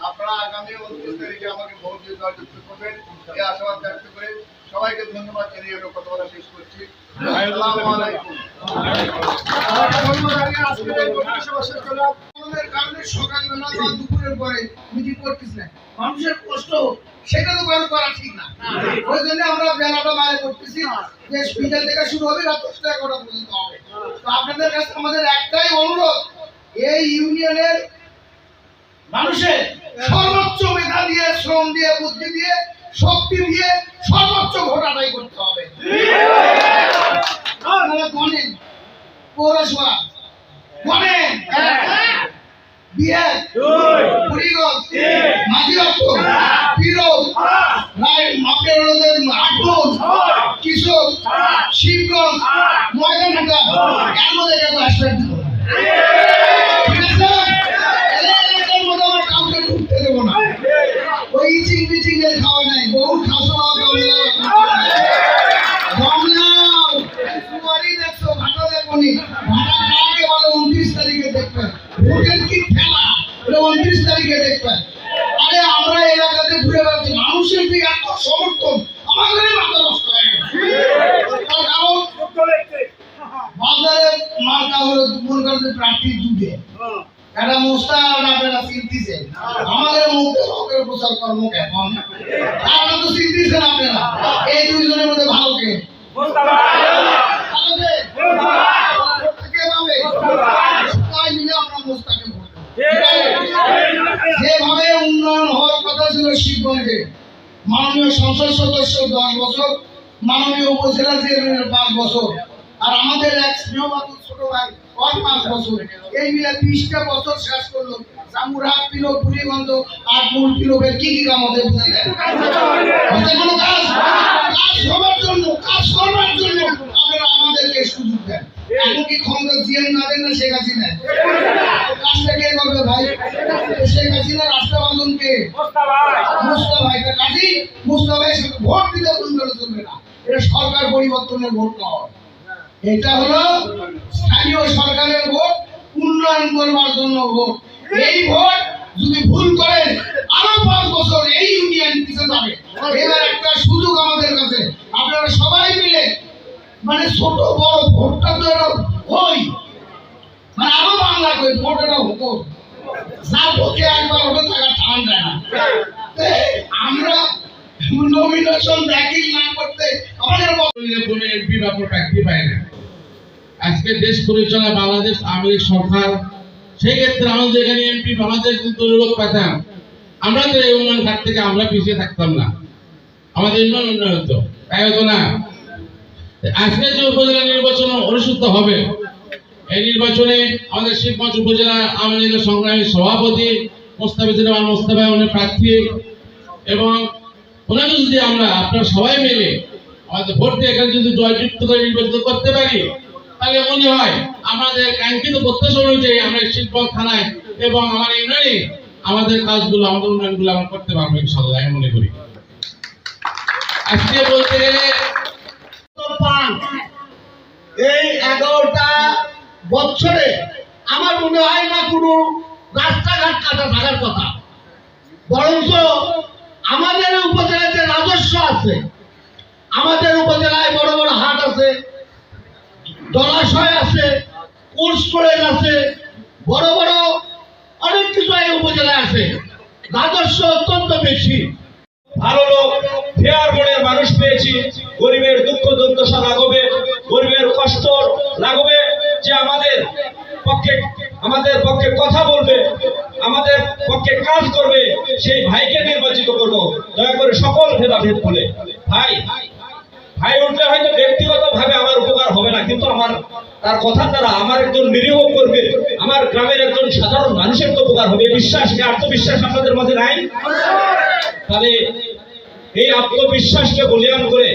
আপনারা আগামী উনত্রিশ তারিখে আমাকে ভোট দিয়ে জয়যুক্ত করবেন এই আশাবাদ ব্যক্ত করে সবাইকে ধন্যবাদ জানিয়ে আমি কথা বলা শেষ করছি সকালবেলা বা দুপুরের পরে মিটিং করতেছি না মানুষের কষ্ট সেটা তো কারও করা ঠিক না। ওই জন্য আমরা বেলাটা বাইরে করতেছি। যে বিকেল থেকে শুরু হবে রাত দশটা এগারোটা পর্যন্ত হবে। তো আপনাদের কাছে আমাদের একটাই অনুরোধ এই ইউনিয়নের মানুষের সর্বোচ্চ মেধা দিয়ে শ্রম দিয়ে বুদ্ধি দিয়ে শক্তি দিয়ে সর্বোচ্চ ভোট আদায় করতে হবে। গণেন পৌরসভা গণেন বিহার কিশোর শিবগঞ্জ ময়দানহাটা এর মধ্যে কেউ আসবেন না। না। ইচিং বিচিং এর খাওয়া নাই। বহু খাসা গামলা। গামলাও। কুয়ারি দেখছ, ভাটা দেখোনি। ভাটা কাকে বলে 29 তারিখে দেখবেন। ভোটের কি খেলা? 29 তারিখে দেখবেন। আরে আমরা এলাকাতে ঘুরে বেড়াচ্ছি। মানুষের যে এত সমর্থন, আমাদেরই মাথা নষ্ট হয়ে গেছে। তার মার্কা হলো প্রার্থী দুটে একটা মোস্তা আপনারা চিনতেছেন আমাদের মুখে লোকের প্রচার কর্ম আপনারা তো চিনতেছেন আপনারা। এই দুইজনের মধ্যে ভালো কে? কে পাবে? সবাই মিলে আমরা মোস্তাকে ভোট দেব। যেভাবে উন্নয়ন হওয়ার ছিল শিবগঞ্জে মাননীয় সংসদ সদস্য দশ বছর মাননীয় উপজেলা চেয়ারম্যানের পাঁচ বছর আর আমাদের এক স্নেহবাদী ছোট ভাই ওর পাঁচ বছর। এই মিলে বিশটা বছর শেষ করল। জামুরহাট পিলো পুরীগঞ্জ আর মূল পিলোবের কি কি কাম হতে বুঝে কোনো কাজ? কাজ জন্য কাজ করবার জন্য আপনারা আমাদেরকে সুযোগ দেন এখন কি ক্ষমতা জিএম না না শেখ হাসিনা। কাজটা কে করবে ভাই? শেখ হাসিনা রাস্তা বাঁধন কে? মুস্তা ভাই। কাজী মুস্তা ভাই ভোট দিতে করে চলবে না। এটা সরকার পরিবর্তনের ভোট এটা হলো স্থানীয় সরকারের ভোট, উন্নয়ন করবার জন্য ভোট। এই ভোট যদি ভুল করেন আরও পাঁচ বছর এই ইউনিয়ন পিছিয়ে যাবে। এবার একটা সুযোগ আমাদের কাছে। আপনারা সবাই মিলে মানে ছোট, বড় ভোটটা তো এরা হই। মানে আরও বাংলা কই, ভোট এটা হতো। ভোটে একবার ওটা টাকা টান যায় না। আমরা নমিনেশন না করতে আমাদের কোনো এমপি বা কোনো চাকরি পায় না। আজকে দেশ পরিচালনা বাংলাদেশ আওয়ামী লীগ সরকার, সেই ক্ষেত্রে আমাদের এখানে এমপি আমাদের কিন্তু লোক আমরা তো এই উন্নয়ন ঘাট থেকে আমরা পিছিয়ে থাকতাম না। আমাদের উন্নয়ন উন্নয়ন হতো। তাই হতো না? আজকে যে উপজেলা নির্বাচন অনুষ্ঠিত হবে, এই নির্বাচনে আমাদের শিবগঞ্জ উপজেলা আওয়ামী সংগ্রামী সভাপতি মোস্তাফা প্রার্থী। এবং ওনাকে যদি আমরা, আপনারা সবাই মিলে আমাদের ভোট দিয়ে এখানে যদি জয়যুক্ত করে নির্বাচিত করতে পারি, তাহলে মনে হয় আমাদের কাঙ্ক্ষিত প্রত্যাশা অনুযায়ী আমরা শিল্পগঞ্জ থানায় এবং আমার ইউনিয়নে আমাদের কাজগুলো, আমাদের উন্নয়নগুলো আমরা করতে পারব ইনশাল্লাহ মনে করি। আজকে বলতে গেলে এই এগারোটা বছরে আমার মনে হয় না কোনো রাস্তাঘাট কাটা থাকার কথা। বরঞ্চ আমাদের উপজেলায় যে রাজস্ব আছে, আমাদের উপজেলায় বড় বড় হাট আছে, জলাশয় আছে কোল্ড স্টোরেজ আছে, বড় বড় অনেক কিছু এই উপজেলায় আছে। রাজস্ব অত্যন্ত বেশি। ভালো লোক ফেয়ার মনের মানুষ পেয়েছি। গরিবের দুঃখ দুর্দশা লাগবে গরিবের কষ্ট লাগবে যে আমাদের পক্ষে আমাদের পক্ষে কথা বলবে, আমাদের পক্ষে কাজ করবে, সেই ভাইকে নির্বাচিত করব। দয়া করে সকল ভেদাভেদ বলে ভাই ভাই উঠলে হয়তো ব্যক্তিগত ভাবে আমার উপকার হবে না, কিন্তু আমার, তার কথার দ্বারা আমার একজন নিরীহ করবে আমার গ্রামের একজন সাধারণ মানুষের তো উপকার হবে। বিশ্বাস আত্মবিশ্বাস আপনাদের মধ্যে নাই? তাহলে এই আত্মবিশ্বাসকে বলিয়ান করে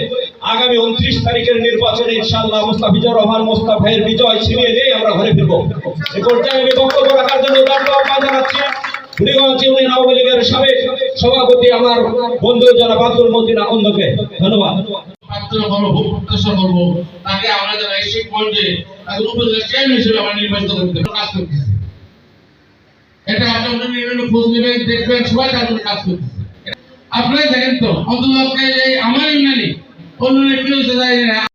আগামী উনত্রিশ তারিখের নির্বাচনে ইনশাআল্লাহ মোস্তাফিজুর রহমান মোস্তাফাইয়ের বিজয় ছিনিয়ে নিয়ে আমরা ঘরে ফিরবো। এ পর্যায়ে আমি বক্তব্য রাখার জন্য জানাচ্ছি। বুড়িগঞ্জ ইউনিয়ন আওয়ামী লীগের সাবেক সভাপতি আমার বন্ধু জনাব আব্দুল মতিন আকন্দকে ধন্যবাদ। তাকে আমরা আমরা নির্বাচিত এটা সবাই কাজ দেখেন তো অন্তত আপনি এই আমার ইউনিয়নে অন্য কেউ যায় না